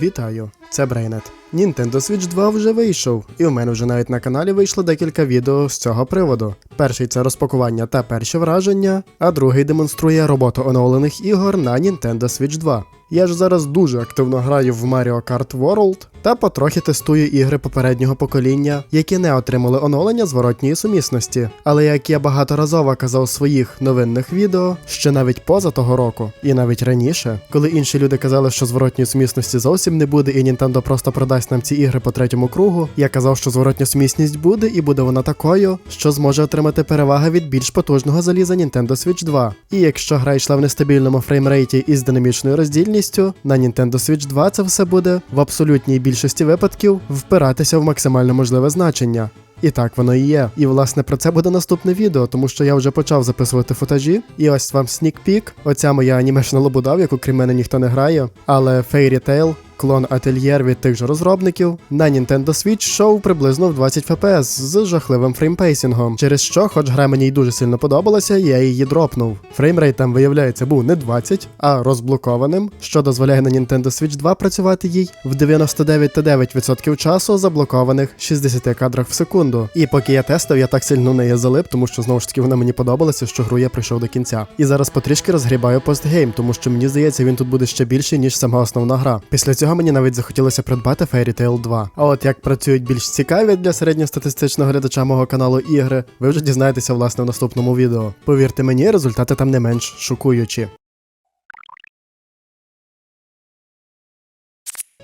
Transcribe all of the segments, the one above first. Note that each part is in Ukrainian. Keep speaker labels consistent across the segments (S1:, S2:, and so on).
S1: Вітаю, це Брейнет. Nintendo Switch 2 вже вийшов, і у мене вже навіть на каналі вийшло декілька відео з цього приводу. Перший це розпакування та перші враження, а другий демонструє роботу оновлених ігор на Nintendo Switch 2. Я ж зараз дуже активно граю в Mario Kart World та потрохи тестую ігри попереднього покоління, які не отримали оновлення зворотньої сумісності. Але як я багаторазово казав у своїх новинних відео, ще навіть поза того року, і навіть раніше, коли інші люди казали, що зворотньої сумісності зовсім не буде, і Nintendo просто продасть нам ці ігри по третьому кругу, я казав, що зворотня сумісність буде, і буде вона такою, що зможе отримати переваги від більш потужного заліза Nintendo Switch 2. І якщо гра йшла в нестабільному фреймрейті із динамічною роздільністю, на Nintendo Switch 2 це все буде в абсолютній більшості випадків впиратися в максимально можливе значення. І так воно і є. І власне про це буде наступне відео, тому що я вже почав записувати футажі. І ось вам снік пік. Оця моя анімешна лобуда, в яку крім мене ніхто не грає. Але Fairy Tail, клон Atelier від тих же розробників, на Nintendo Switch шоу приблизно в 20 FPS з жахливим фреймпейсінгом, через що, хоч гра мені й дуже сильно подобалася, я її дропнув. Фреймрейт там, виявляється, був не 20, а розблокованим, що дозволяє на Nintendo Switch 2 працювати їй в 99,9% часу заблокованих 60 кадрах в секунду. І поки я тестив, я так сильно в неї залип, тому що знову ж таки вона мені подобалася, що гру я прийшов до кінця. І зараз потрішки розгрібаю постгейм, тому що мені здається, він тут буде ще більший, ніж сама основна гра. Після цього мені навіть захотілося придбати Fairy Tail 2. А от як працюють більш цікаві для середньостатистичного глядача мого каналу ігри, ви вже дізнаєтеся власне в наступному відео. Повірте мені, результати там не менш шокуючі.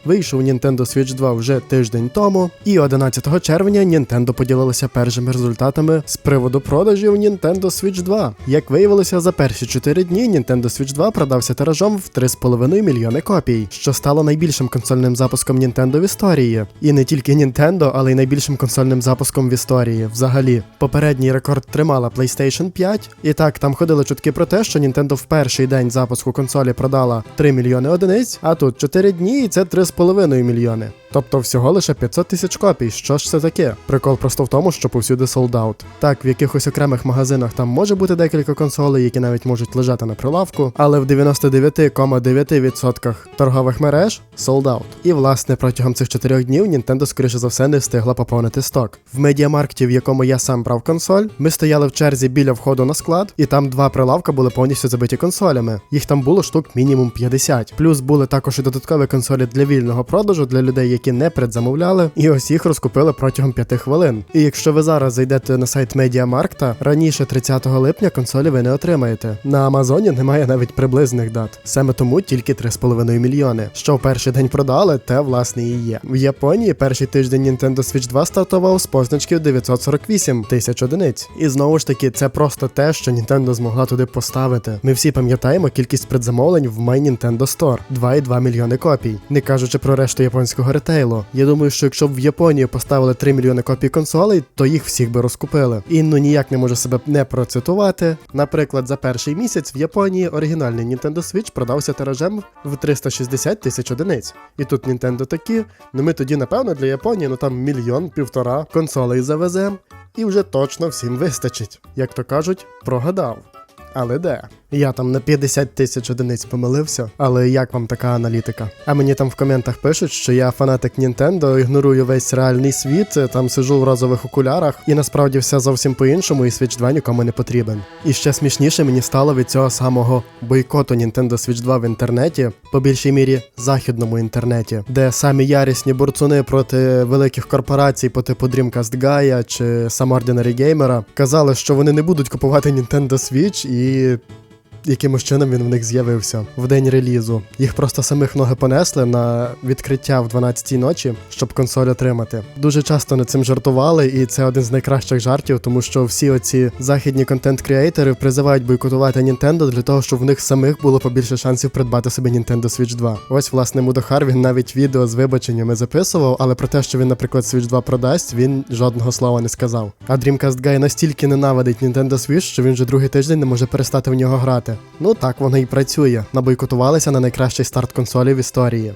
S1: Вийшов Nintendo Switch 2 вже тиждень тому, і 11 червня Nintendo поділилися першими результатами з приводу продажів Nintendo Switch 2. Як виявилося, за перші 4 дні Nintendo Switch 2 продався тиражом в 3,5 мільйони копій, що стало найбільшим консольним запуском Nintendo в історії. І не тільки Nintendo, але й найбільшим консольним запуском в історії. Взагалі, попередній рекорд тримала PlayStation 5. І так, там ходили чутки про те, що Nintendo в перший день запуску консолі продала 3 мільйони одиниць, а тут 4 дні і це 3,5 мільйони. Тобто всього лише 500 тисяч копій. Що ж це таке? Прикол просто в тому, що повсюди солдаут. Так, в якихось окремих магазинах там може бути декілька консолей, які навіть можуть лежати на прилавку, але в 99,9% торгових мереж солдаут. І власне протягом цих 4 днів Nintendo, скоріше за все, не встигла поповнити сток. В медіамаркті, в якому я сам брав консоль, ми стояли в черзі біля входу на склад, і там два прилавка були повністю забиті консолями. Їх там було штук мінімум 50. Плюс були також і додаткові консолі для вільного продажу для людей, які не предзамовляли, і ось їх розкупили протягом 5 хвилин. І якщо ви зараз зайдете на сайт Медіамаркта, раніше 30 липня консолі ви не отримаєте. На Амазоні немає навіть приблизних дат. Саме тому тільки 3,5 мільйони. Що в перший день продали, те власне і є. В Японії перший тиждень Nintendo Switch 2 стартував з позначки 948 тисяч одиниць. І знову ж таки, це просто те, що Nintendo змогла туди поставити. Ми всі пам'ятаємо кількість предзамовлень в My Nintendo Store 2,2 мільйони копій, не кажучи про решту японського ретейлу. Я думаю, що якщо б в Японії поставили 3 мільйони копій консолей, то їх всіх би розкупили. І ну ніяк не можу себе не процитувати. Наприклад, за перший місяць в Японії оригінальний Nintendo Switch продався тиражем в 360 тисяч одиниць. І тут Nintendo такі, ну ми тоді, напевно, для Японії ну там мільйон, півтора консолей завезем, і вже точно всім вистачить. Як то кажуть, прогадав. Але де? Я там на 50 тисяч одиниць помилився, але як вам така аналітика? А мені там в коментах пишуть, що я фанатик Нінтендо, ігнорую весь реальний світ, там сиджу в розових окулярах, і насправді все зовсім по-іншому, і Switch 2 нікому не потрібен. І ще смішніше мені стало від цього самого бойкоту Nintendo Switch 2 в інтернеті, по більшій мірі західному інтернеті, де самі ярісні бурцуни проти великих корпорацій по типу Dreamcast Gaia чи Some Ordinary Gamer казали, що вони не будуть купувати Nintendo Switch і якимось чином він в них з'явився в день релізу. Їх просто самих ноги понесли на відкриття в 12-й ночі, щоб консоль отримати. Дуже часто над цим жартували, і це один з найкращих жартів, тому що всі оці західні контент-креатори призивають бойкотувати Nintendo для того, щоб в них самих було побільше шансів придбати собі Nintendo Switch 2. Ось власне Мудохар він навіть відео з вибаченнями записував, але про те, що він, наприклад, Switch 2 продасть, він жодного слова не сказав. А Dreamcast Guy настільки ненавидить Nintendo Switch, що він вже другий тиждень не може перестати в нього грати. Ну так воно і працює. Набойкотувалися на найкращий старт консолі в історії.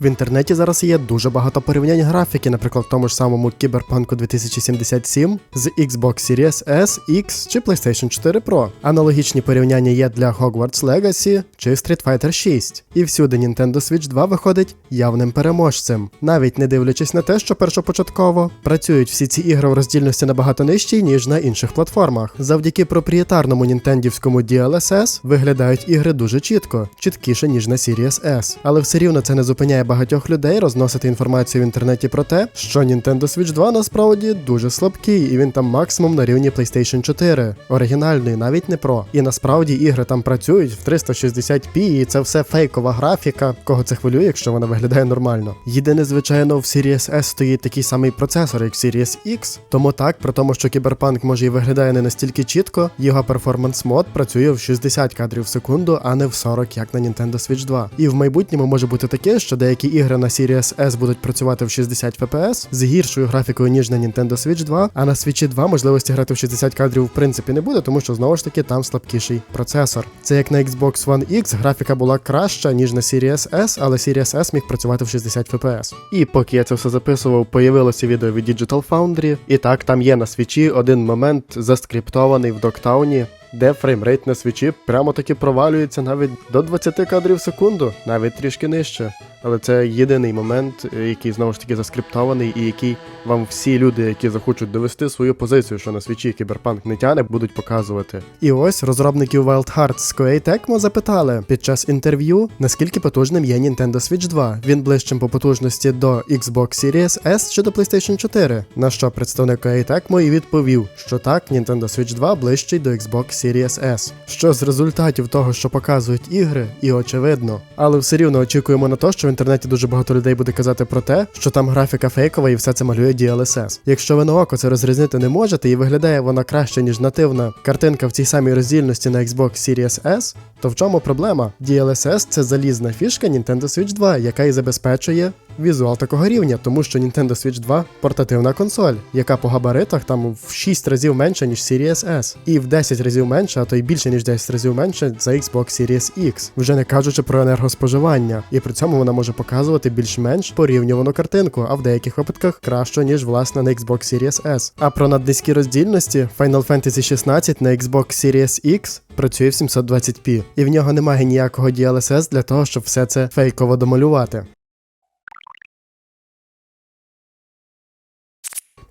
S1: В інтернеті зараз є дуже багато порівнянь графіки, наприклад, в тому ж самому Кіберпанку 2077 з Xbox Series S, X чи PlayStation 4 Pro. Аналогічні порівняння є для Hogwarts Legacy чи Street Fighter 6. І всюди Nintendo Switch 2 виходить явним переможцем, навіть не дивлячись на те, що першопочатково працюють всі ці ігри в роздільності набагато нижчій, ніж на інших платформах. Завдяки проприєтарному нінтендівському DLSS виглядають ігри дуже чітко, чіткіше ніж на Series S. Але все рівно це не зупиняє багатьох людей розносити інформацію в інтернеті про те, що Nintendo Switch 2 насправді дуже слабкий, і він там максимум на рівні PlayStation 4, оригінальний, навіть не Pro. І насправді ігри там працюють в 360p, і це все фейкова графіка. Кого це хвилює, якщо вона виглядає нормально. Єдине, звичайно, в Series S стоїть такий самий процесор, як Series X. Тому так, при тому, що Кіберпанк може і виглядає не настільки чітко, його перформанс мод працює в 60 кадрів в секунду, а не в 40, як на Nintendo Switch 2. І в майбутньому може бути таке, що деякі ігри на Series S будуть працювати в 60 FPS з гіршою графікою, ніж на Nintendo Switch 2, а на Switch 2 можливості грати в 60 кадрів в принципі не буде, тому що знову ж таки там слабкіший процесор. Це як на Xbox One X, графіка була краща, ніж на Series S, але Series S міг працювати в 60 FPS. І поки я це все записував, появилося відео від Digital Foundry, і так там є на свічі один момент заскриптований в доктауні. Де фреймрейт на свічі прямо таки провалюється навіть до 20 кадрів в секунду, навіть трішки нижче. Але це єдиний момент, е, який знову ж таки заскриптований, і який вам всі люди, які захочуть довести свою позицію, що на свічі кіберпанк не тяне, будуть показувати. І ось розробників Wild Hearts з Koei Tecmo запитали під час інтерв'ю, наскільки потужним є Nintendo Switch 2. Він ближчим по потужності до Xbox Series S чи до PlayStation 4. На що представник Koei Tecmo і відповів, що так, Nintendo Switch 2 ближчий до Xbox Series S. Що з результатів того, що показують ігри, і очевидно. Але все рівно очікуємо на те, що інтернеті дуже багато людей буде казати про те, що там графіка фейкова і все це малює DLSS. Якщо ви на око це розрізнити не можете і виглядає вона краще, ніж нативна картинка в цій самій роздільності на Xbox Series S, то в чому проблема? DLSS це залізна фішка Nintendo Switch 2, яка і забезпечує візуал такого рівня, тому що Nintendo Switch 2 портативна консоль, яка по габаритах там в 6 разів менша, ніж Series S, і в 10 разів менше, а то й більше ніж 10 разів менше за Xbox Series X, вже не кажучи про енергоспоживання, і при цьому вона може показувати більш-менш порівнювану картинку, а в деяких випадках краще, ніж власне на Xbox Series S. А про наднизькі роздільності Final Fantasy 16 на Xbox Series X працює в 720p, і в нього немає ніякого DLSS для того, щоб все це фейково домалювати.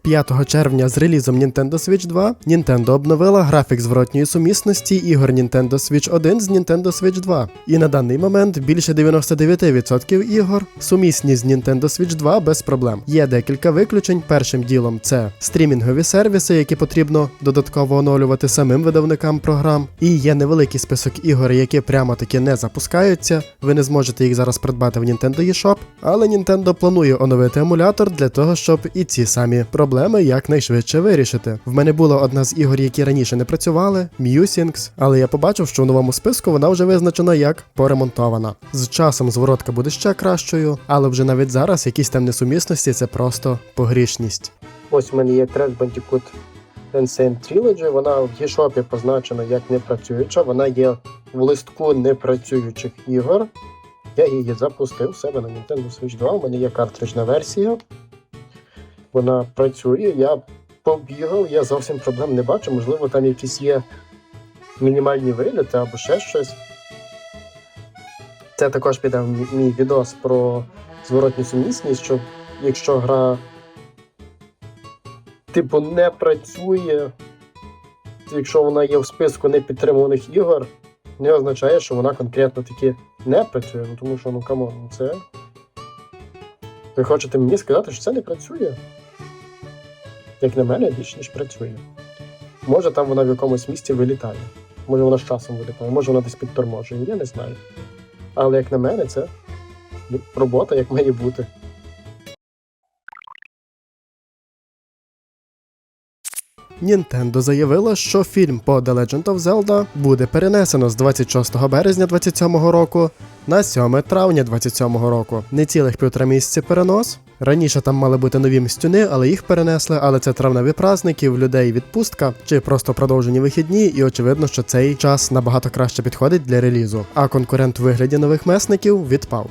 S1: 5 червня з релізом Nintendo Switch 2 Nintendo обновила графік зворотньої сумісності ігор Nintendo Switch 1 з Nintendo Switch 2. І на даний момент більше 99% ігор сумісні з Nintendo Switch 2 без проблем. Є декілька виключень. Першим ділом це стрімінгові сервіси, які потрібно додатково оновлювати самим видавникам програм. І є невеликий список ігор, які прямо таки не запускаються. Ви не зможете їх зараз придбати в Nintendo eShop, але Nintendo планує оновити емулятор для того, щоб і ці самі проблеми якнайшвидше вирішити. В мене була одна з ігор, які раніше не працювали, Musings, але я побачив, що в новому списку вона вже визначена як поремонтована. З часом зворотка буде ще кращою, але вже навіть зараз якісь там несумісності це просто погрішність. Ось у мене є Crash Bandicoot Insane Trilogy, вона в eShop позначена як непрацююча, вона є в листку непрацюючих ігор. Я її запустив в себе на Nintendo Switch 2. У мене є картриджна версія. Вона працює, я побігав, я зовсім проблем не бачу. Можливо, там якісь є мінімальні виліти або ще щось. Це також піде в мій- відос про зворотню сумісність, що якщо гра типу не працює, якщо вона є в списку непідтримуваних ігор, не означає, що вона конкретно таки не працює. Ну тому що, ну камон, ну це. Ви хочете мені сказати, що це не працює? Як на мене, більш ніж працює. Може там вона в якомусь місці вилітає. Може вона з часом вилітає, може вона десь підторможує, я не знаю. Але як на мене, це робота як має бути. Nintendo заявила, що фільм по The Legend of Zelda буде перенесено з 26 березня 27 року на 7 травня 27 року. Не цілих півтора місяці перенос. Раніше там мали бути нові мстюни, але їх перенесли. Але це травневі праздники, в людей відпустка чи просто продовжені вихідні, і очевидно, що цей час набагато краще підходить для релізу. А конкурент у вигляді нових месників відпав.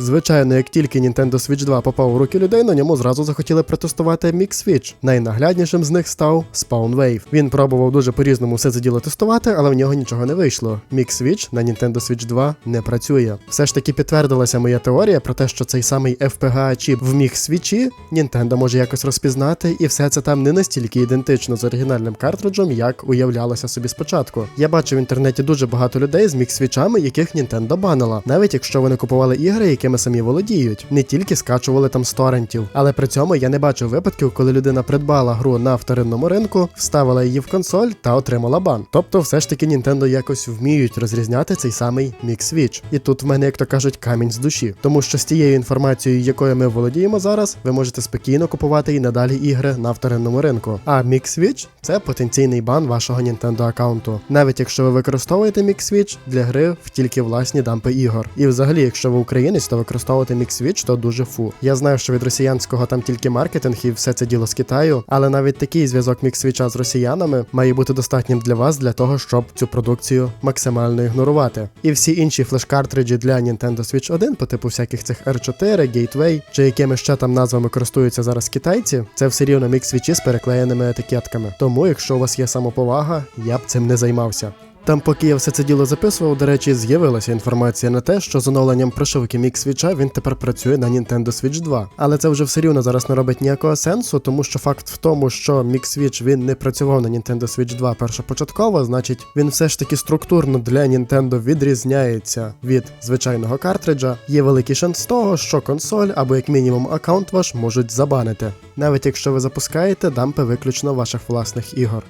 S1: Звичайно, як тільки Nintendo Switch 2 попав у руки людей, на ньому зразу захотіли протестувати Mix Switch. Найнагляднішим з них став Spawn Wave. Він пробував дуже по-різному все це діло тестувати, але в нього нічого не вийшло. Mix Switch на Nintendo Switch 2 не працює. Все ж таки підтвердилася моя теорія про те, що цей самий FPGA чіп в Mix Switch Nintendo може якось розпізнати, і все це там не настільки ідентично з оригінальним картриджем, як уявлялося собі спочатку. Я бачив в інтернеті дуже багато людей з мікс-свічами, яких Nintendo банила, навіть якщо вони купували ігри, якими самі володіють, не тільки скачували там з торрентів. Але при цьому я не бачив випадків, коли людина придбала гру на вторинному ринку, вставила її в консоль та отримала бан. Тобто, все ж таки Nintendo якось вміють розрізняти цей самий мікс-свіч. І тут в мене, як то кажуть, камінь з душі, тому що з тією інформацією, якою ми володіємо зараз, ви можете спокійно купувати і надалі ігри на вторинному ринку. А Mix Switch – це потенційний бан вашого Nintendo аккаунту, навіть якщо ви використовуєте Mix Switch для гри в тільки власні дампи ігор. І взагалі, якщо ви українець, то використовувати Mix Switch, то дуже фу. Я знаю, що від росіянського там тільки маркетинг і все це діло з Китаю, але навіть такий зв'язок Switch з росіянами має бути достатнім для вас для того, щоб цю продукцію максимально ігнорувати. І всі інші флеш-картриджі для Nintendo Switch 1 по типу всяких цих R4, Gateway, чи якими ще там назвами користуються зараз китайці, це все рівно мікс свічі з переклеєними етикетками. Тому, якщо у вас є самоповага, я б цим не займався. Там, поки я все це діло записував, до речі, з'явилася інформація на те, що з оновленням прошивки Mix Switch він тепер працює на Nintendo Switch 2. Але це вже все рівно зараз не робить ніякого сенсу, тому що факт в тому, що Mix Switch він не працював на Nintendo Switch 2 першопочатково, значить він все ж таки структурно для Nintendo відрізняється від звичайного картриджа. Є великий шанс того, що консоль або як мінімум аккаунт ваш можуть забанити, навіть якщо ви запускаєте дампи виключно ваших власних ігор.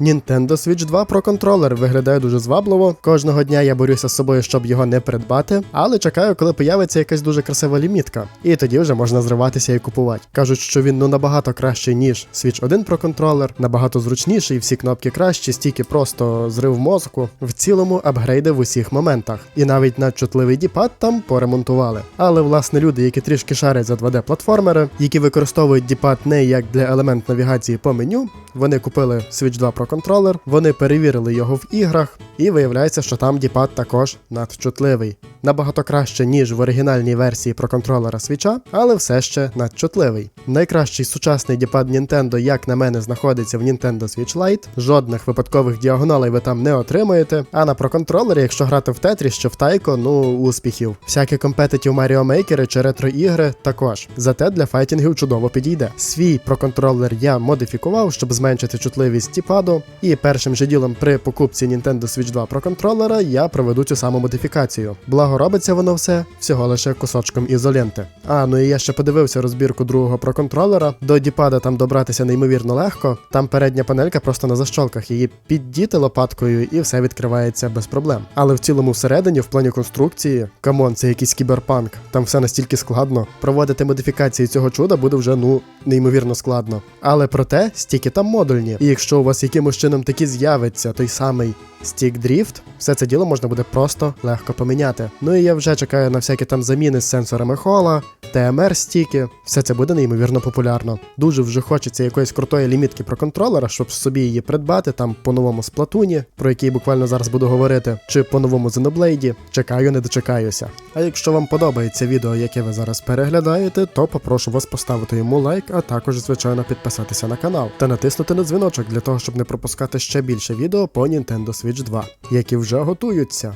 S1: Nintendo Switch 2 Pro контролер виглядає дуже звабливо. Кожного дня я борюся з собою, щоб його не придбати, але чекаю, коли появиться якась дуже красива лімітка. І тоді вже можна зриватися і купувати. Кажуть, що він ну набагато кращий, ніж Switch 1 Pro контролер, набагато зручніший, всі кнопки кращі, стільки просто зрив мозку. В цілому апгрейди в усіх моментах. І навіть надчутливий діпад там поремонтували. Але власне люди, які трішки шарять за 2D-платформери, які використовують діпад не як для елемент навігації по меню, вони купили Switch 2 Pro контролер, вони перевірили його в іграх, і виявляється, що там діпад також надчутливий. Набагато краще, ніж в оригінальній версії про контролера Switch, але все ще надчутливий. Найкращий сучасний діпад Nintendo, як на мене, знаходиться в Nintendo Switch Lite. Жодних випадкових діагоналей ви там не отримаєте. А на проконтролері, якщо грати в Тетріс чи в Тайко, ну успіхів. Всякі компетитів Mario Maker чи ретро-ігри також. Зате для файтінгів чудово підійде. Свій проконтролер я модифікував, щоб зменшити чутливість діпаду. І першим же ділом при покупці Nintendo Switch 2 Pro контролера я проведу цю саму модифікацію. Благо робиться воно все всього лише кусочком ізоленти. А ну і я ще подивився розбірку другого Pro контролера. До діпада там добратися неймовірно легко. Там передня панелька просто на защолках. Її піддіти лопаткою і все відкривається без проблем. Але в цілому всередині, в плані конструкції, камон, це якийсь кіберпанк. Там все настільки складно. Проводити модифікації цього чуда буде вже ну неймовірно складно. Але проте стільки там модульні. І якщо у вас якимось чином таки з'явиться той самий стік дріфт, все це діло можна буде просто легко поміняти. Ну і я вже чекаю на всякі там заміни з сенсорами хола, ТМР стіки. Все це буде неймовірно популярно. Дуже вже хочеться якоїсь крутої лімітки про контролера, щоб собі її придбати там по новому сплатуні, про який буквально зараз буду говорити, чи по новому Xenoblade. Чекаю, не дочекаюся. А якщо вам подобається відео, яке ви зараз переглядаєте, то попрошу вас поставити йому лайк, а також, звичайно, підписатися на канал та натиснути на дзвіночок для того, щоб не пропускати ще більше відео по Nintendo Switch 2, які вже готуються.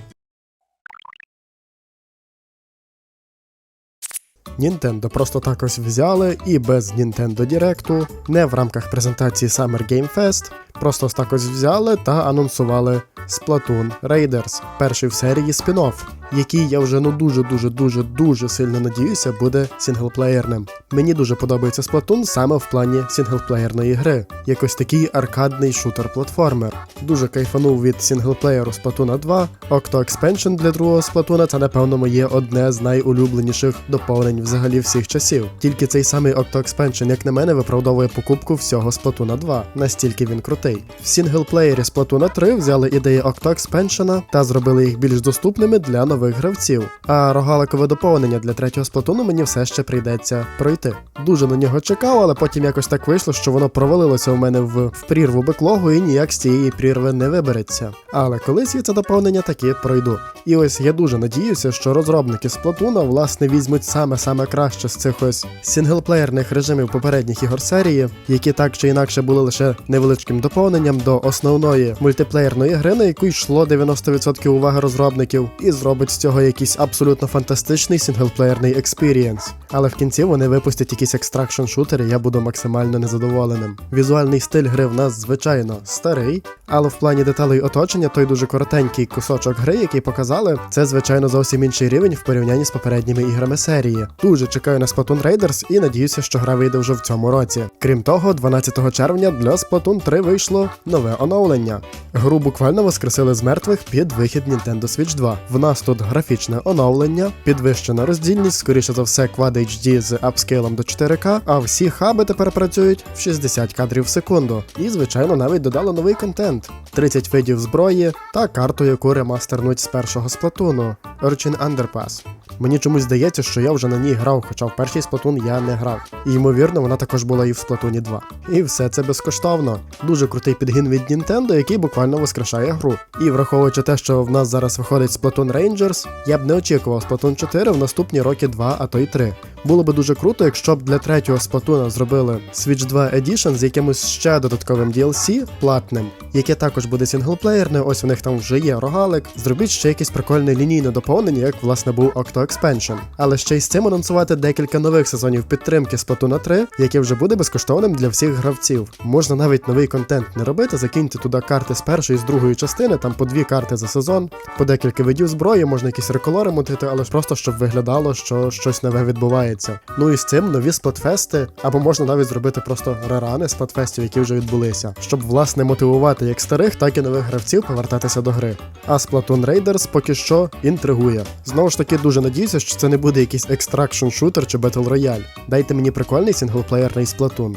S1: Nintendo просто так ось взяли і без Nintendo Direct, не в рамках презентації Summer Game Fest, просто ось так ось взяли та анонсували Splatoon Raiders, перший в серії спін-офф, який я вже ну дуже дуже дуже дуже сильно надіюся буде сінглплеєрним. Мені дуже подобається Splatoon саме в плані сінглплеєрної гри, якось такий аркадний шутер-платформер. Дуже кайфанув від сінглплеєру Splatoon 2. Octo Expansion для другого Splatoon це напевно моє одне з найулюбленіших доповнень взагалі всіх часів. Тільки цей самий Octo Expansion, як на мене, виправдовує покупку всього Splatoon 2, настільки він крутий. В сінглплеєрі Splatoon 3 взяли ідеї Octo Expansion та зробили їх більш доступними для нових нових гравців. А рогаликове доповнення для третього сплатуну мені все ще прийдеться пройти. Дуже на нього чекав, але потім якось так вийшло, що воно провалилося у мене в, в прірву беклогу і ніяк з цієї прірви не вибереться. Але колись я це доповнення таки пройду. І ось я дуже надіюся, що розробники Сплатуна власне візьмуть саме саме краще з цих ось сінглплеєрних режимів попередніх ігор серії, які так чи інакше були лише невеличким доповненням до основної мультиплеєрної гри, на яку йшло 90% уваги розробників, і зробить з цього якийсь абсолютно фантастичний сінглплеєрний експірієнс. Але в кінці вони випустять якийсь екстракшн шутер, і я буду максимально незадоволеним. Візуальний стиль гри в нас, звичайно, старий, але в плані деталей оточення той дуже коротенький кусочок гри, який показали, це звичайно зовсім інший рівень в порівнянні з попередніми іграми серії. Дуже чекаю на Splatoon Raiders і надіюся, що гра вийде вже в цьому році. Крім того, 12 червня для Splatoon 3 вийшло нове оновлення. Гру буквально воскресили з мертвих під вихід Nintendo Switch 2. В нас тут графічне оновлення, підвищена роздільність, скоріше за все, Quad HD з апскейлом до 4К, а всі хаби тепер працюють в 60 кадрів в секунду. І, звичайно, навіть додали новий контент: 30 видів зброї та карту, яку ремастернуть з першого сплатуну Urchin Underpass. Мені чомусь здається, що я вже на ній грав, хоча в перший сплатун я не грав. І ймовірно, вона також була і в сплатуні 2. І все це безкоштовно. Дуже крутий підгін від Nintendo, який буквально воскрешає гру. І враховуючи те, що в нас зараз виходить Splatoon Rangers, я б не очікував Splatoon 4 в наступні роки 2, а то й 3. Було би дуже круто, якщо б для третього сплатуна зробили Switch 2 Edition з якимось ще додатковим DLC платним, яке також буде сінглплеєрне, ось у них там вже є рогалик. Зробіть ще якесь прикольне лінійне доповнення, як власне був Octo Expansion. Але ще й з цим анонсувати декілька нових сезонів підтримки Splatoon 3, яке вже буде безкоштовним для всіх гравців. Можна навіть новий контент не робити, закиньте туди карти з першої і з другої частини, там по дві карти за сезон, по декілька видів зброї, можна якісь реколори мутити, але ж просто щоб виглядало, що щось нове відбувається. Ну і з цим нові сплатфести, або можна навіть зробити просто рерани сплатфестів, які вже відбулися, щоб власне мотивувати як старих, так і нових гравців повертатися до гри. А Splatoon Raiders поки що інтригує. Знову ж таки, дуже надіюся, що це не буде якийсь екстракшн шутер чи Battle Royale. Дайте мені прикольний сінглплеєрний Splatoon.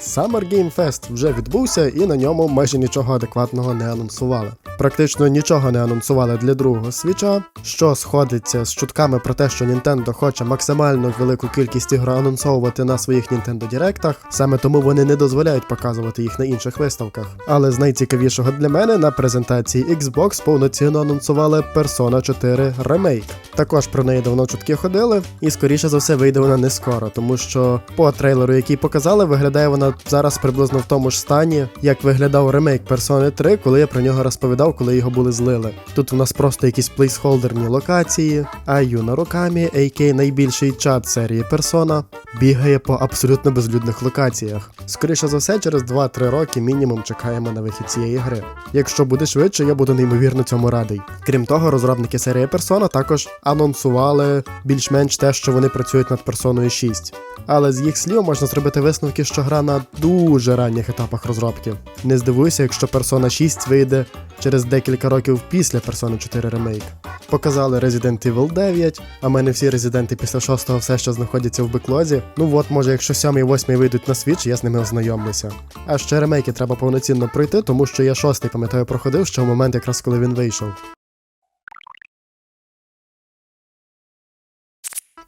S1: Summer Game Fest вже відбувся і на ньому майже нічого адекватного не анонсували. Практично нічого не анонсували для другого свіча, що сходиться з чутками про те, що Nintendo хоче максимально велику кількість ігор анонсовувати на своїх Nintendo Директах, саме тому вони не дозволяють показувати їх на інших виставках. Але з найцікавішого для мене на презентації Xbox повноцінно анонсували Persona 4 Remake. Також про неї давно чутки ходили, і скоріше за все вийде вона не скоро, тому що по трейлеру, який показали, виглядає вона зараз приблизно в тому ж стані, як виглядав ремейк Persona 3, коли я про нього розповідав, коли його були злили. Тут у нас просто якісь плейсхолдерні локації, а Юна Рокамі, AK найбільший чат серії Persona, бігає по абсолютно безлюдних локаціях. Скоріше за все, через 2-3 роки мінімум чекаємо на вихід цієї гри. Якщо буде швидше, я буду неймовірно цьому радий. Крім того, розробники серії Persona також анонсували більш-менш те, що вони працюють над персоною 6. Але з їх слів можна зробити висновки, що гра на дуже ранніх етапах розробки. Не здивуйся, якщо Persona 6 вийде через декілька років після Persona 4 Remake. Показали Resident Evil 9, а в мене всі резиденти після 6-го все ще знаходяться в беклозі. Ну от, може, якщо 7 і 8 вийдуть на Switch, я з ними ознайомлюся. А ще ремейки треба повноцінно пройти, тому що я шостий, пам'ятаю, проходив ще в момент, якраз коли він вийшов.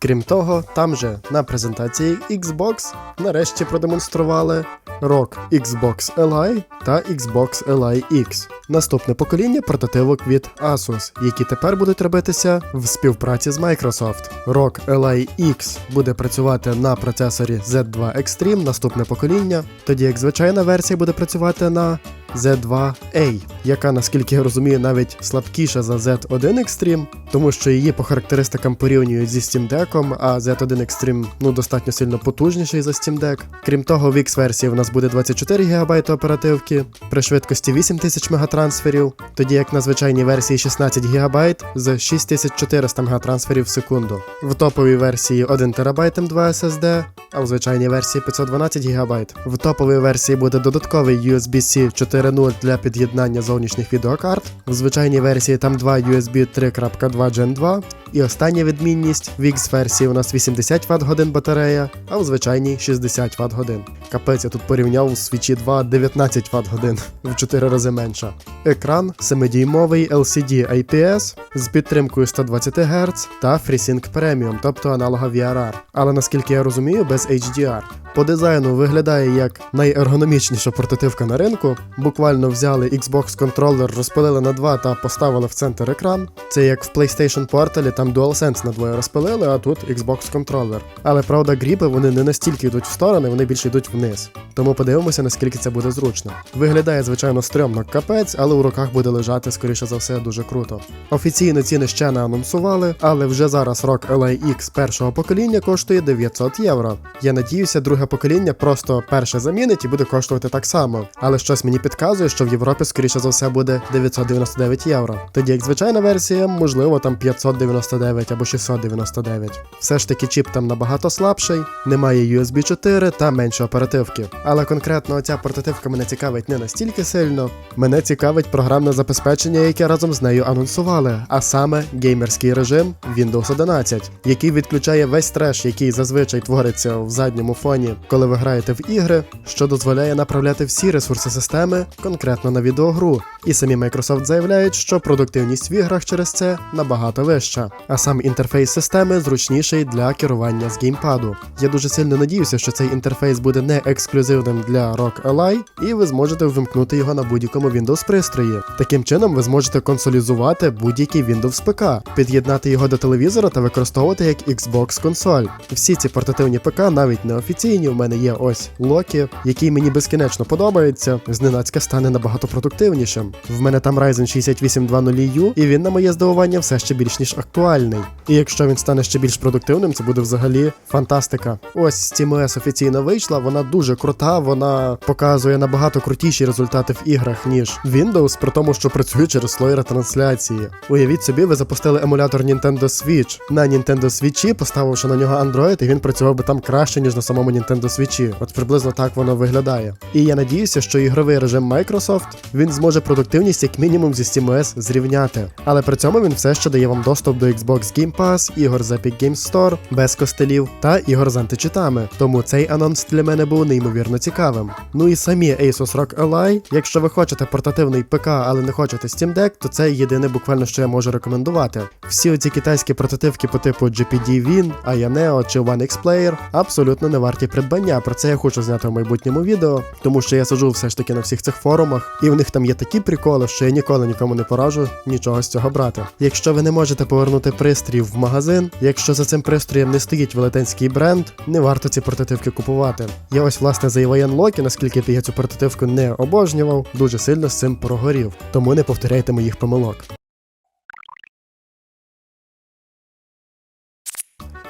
S1: Крім того, там же на презентації Xbox нарешті продемонстрували ROG Xbox Li та Xbox Li X. Наступне покоління портативок від Asus, які тепер будуть робитися в співпраці з Microsoft. ROG Li X буде працювати на процесорі Z2 Extreme, наступне покоління, тоді як звичайна версія буде працювати на Z2A, яка, наскільки я розумію, навіть слабкіша за Z1 Extreme, тому що її по характеристикам порівнюють зі Steam Deck, а Z1 Extreme ну достатньо сильно потужніший за Steam Deck. Крім того, в X-версії в нас буде 24 ГБ оперативки при швидкості 8000 мегатрансферів, тоді як на звичайній версії 16 ГБ з 6400 мегатрансферів в секунду. В топовій версії 1 ТБ M2 SSD, а в звичайній версії 512 ГБ. В топовій версії буде додатковий USB-C 4.0 для під'єднання зовнішніх відеокарт. В звичайній версії там два USB 3.2 Gen 2. І остання відмінність в X-версії у нас 80 Вт годин батарея, а в звичайній 60 Вт годин. Капець, я тут порівняв у свічі 2 19 Вт годин в 4 рази менше. Екран 7-дюймовий LCD IPS з підтримкою 120 Гц та FreeSync Premium, тобто аналога VRR. Але наскільки я розумію, без HDR. По дизайну виглядає як найергономічніша портативка на ринку. Буквально взяли Xbox контролер, розпилили на два та поставили в центр екран. Це як в PlayStation Portal, там DualSense на двоє розпилили, а тут Xbox контролер. Але правда, гріпи вони не настільки йдуть в сторони, вони більше йдуть вниз. Тому подивимося, наскільки це буде зручно. Виглядає, звичайно, стрьомно капець, але у руках буде лежати, скоріше за все, дуже круто. Офіційно ціни ще не анонсували, але вже зараз ROG Ally X першого покоління коштує 900 євро. Я надіюся, друге покоління просто перше замінить і буде коштувати так само. Але щось мені підказує, що в Європі, скоріше за все, буде 999 євро. Тоді як звичайна версія, можливо, там 599 або 699. Все ж таки чіп там набагато слабший, немає USB 4 та менше оперативки. Але конкретно ця портативка мене цікавить не настільки сильно. Мене цікавить програмне забезпечення, яке разом з нею анонсували, а саме геймерський режим Windows 11, який відключає весь треш, який зазвичай твориться в задньому фоні, коли ви граєте в ігри, що дозволяє направляти всі ресурси системи конкретно на відеогру. І самі Microsoft заявляють, що продуктивність в іграх через це набагато вища, а сам інтерфейс системи зручніший для керування з геймпаду. Я дуже сильно надіюся, що цей інтерфейс буде не ексклюзивним для ROG Ally, і ви зможете вимкнути його на будь-якому Windows пристрої. Таким чином, ви зможете консолізувати будь-який Windows ПК, під'єднати його до телевізора та використовувати як Xbox консоль. Всі ці портативні ПК, навіть неофіційні, у мене є ось Loki, який мені безкінечно подобається, зненацька стане набагато продуктивнішим. В мене там Ryzen 6820U, і він на моє здивування все ще більш ніж актуальний. І якщо він стане ще більш продуктивним, це буде взагалі фантастика. Ось SteamOS офіційно вийшла, вона дуже крута, вона показує набагато крутіші результати в іграх, ніж Windows, при тому, що працює через слой ретрансляції. Уявіть собі, ви запустили емулятор Nintendo Switch на Nintendo Switch, поставивши на нього Android, і він працював би там краще, ніж на самому Nintendo Switch. От приблизно так воно виглядає. І я надіюся, що ігровий режим Microsoft він зможе продуктивність як мінімум зі SteamOS зрівняти. Але при цьому він все ще дає вам доступ до Xbox Game Pass, ігор з Epic Games Store, без костелів та ігор з античитами. Тому цей анонс для мене був неймовірно цікавим. Ну і самі Asus ROG Ally, якщо ви хочете портативний ПК, але не хочете Steam Deck, то це єдине буквально, що я можу рекомендувати. Всі оці китайські портативки по типу GPD Win, Ayaneo чи One X Player абсолютно не варті придбання. Про це я хочу зняти в майбутньому відео, тому що я сиджу все ж таки на всіх цих форумах, і в них там є такі приколи, що я ніколи нікому не поражу нічого з цього брати. Якщо ви не можете повернути пристрій в магазин, якщо за цим пристроєм не стоїть велетенський бренд, не варто ці портативки купувати. Я ось власне за Іваян Локі, наскільки я цю портативку не обожнював, дуже сильно з цим прогорів. Тому не повторяйте моїх помилок.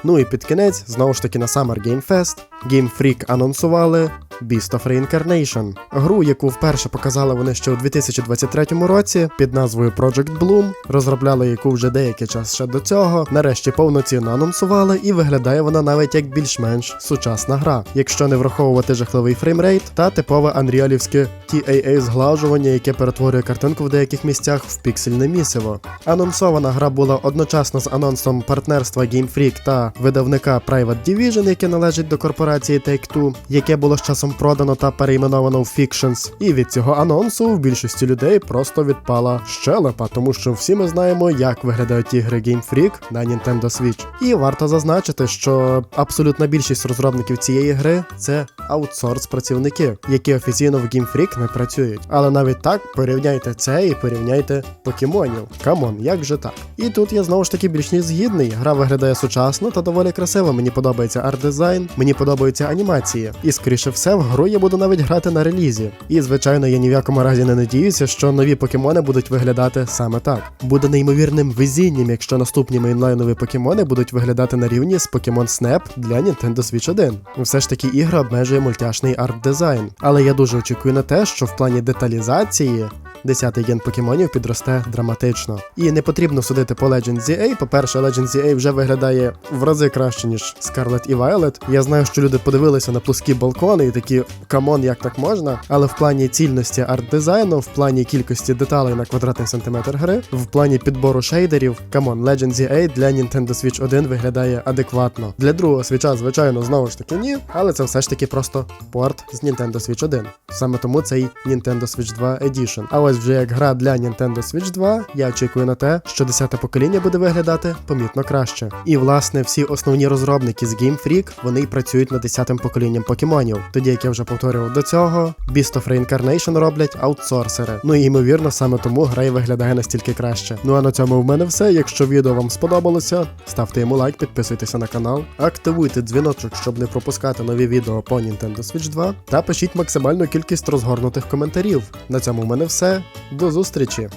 S1: Ну і під кінець, знову ж таки на Summer Game Fest, Game Freak анонсували Beast of Reincarnation, гру, яку вперше показали вони ще у 2023 році під назвою Project Bloom, розробляли яку вже деякий час ще до цього. Нарешті повноцінно анонсували, і виглядає вона навіть як більш-менш сучасна гра, якщо не враховувати жахливий фреймрейт та типове анріалівське TAA зглажування, яке перетворює картинку в деяких місцях в піксельне місиво. Анонсована гра була одночасно з анонсом партнерства Game Freak та видавника Private Division, яке належить до корпорації Take-Two, яке було з часом продано та перейменовано в Fictions. І від цього анонсу в більшості людей просто відпала щелепа, тому що всі ми знаємо, як виглядають ігри Game Freak на Nintendo Switch. І варто зазначити, що абсолютна більшість розробників цієї гри це аутсорс працівники, які офіційно в Game Freak не працюють. Але навіть так порівняйте це і порівняйте покемонів. Камон, як же так? І тут я знову ж таки більш ніж згідний. Гра виглядає сучасно та доволі красиво. Мені подобається арт-дизайн, мені подобаються анімації. І скоріше все, в гру я буду навіть грати на релізі. І звичайно, я ні в якому разі не надіюся, що нові покемони будуть виглядати саме так. Буде неймовірним везінням, якщо наступні мейнлайнові покемони будуть виглядати на рівні з Pokemon Snap для Nintendo Switch 1. Все ж таки ігра обмежує мультяшний арт-дизайн. Але я дуже очікую на те, що в плані деталізації 10-й ген покемонів підросте драматично. І не потрібно судити по Legend ZA. По-перше, Legend ZA вже виглядає в рази краще, ніж Scarlet і Violet. Я знаю, що люди подивилися на плоскі балкони і такі камон, як так можна. Але в плані цільності арт-дизайну, в плані кількості деталей на квадратний сантиметр гри, в плані підбору шейдерів, камон, Legend ZA для Nintendo Switch 1 виглядає адекватно. Для другого свіча, звичайно, знову ж таки ні, але це все ж таки просто порт з Nintendo Switch 1. Саме тому цей Nintendo Switch 2 Edition. А ось ось вже як гра для Nintendo Switch 2, я очікую на те, що 10-те покоління буде виглядати помітно краще. І власне всі основні розробники з Game Freak, вони й працюють над 10 поколінням покемонів. Тоді, як я вже повторював до цього, Beast of Reincarnation роблять аутсорсери. Ну і ймовірно, саме тому гра й виглядає настільки краще. Ну а на цьому в мене все. Якщо відео вам сподобалося, ставте йому лайк, підписуйтеся на канал, активуйте дзвіночок, щоб не пропускати нові відео по Nintendo Switch 2, та пишіть максимальну кількість розгорнутих коментарів. На цьому в мене все. До зустрічі!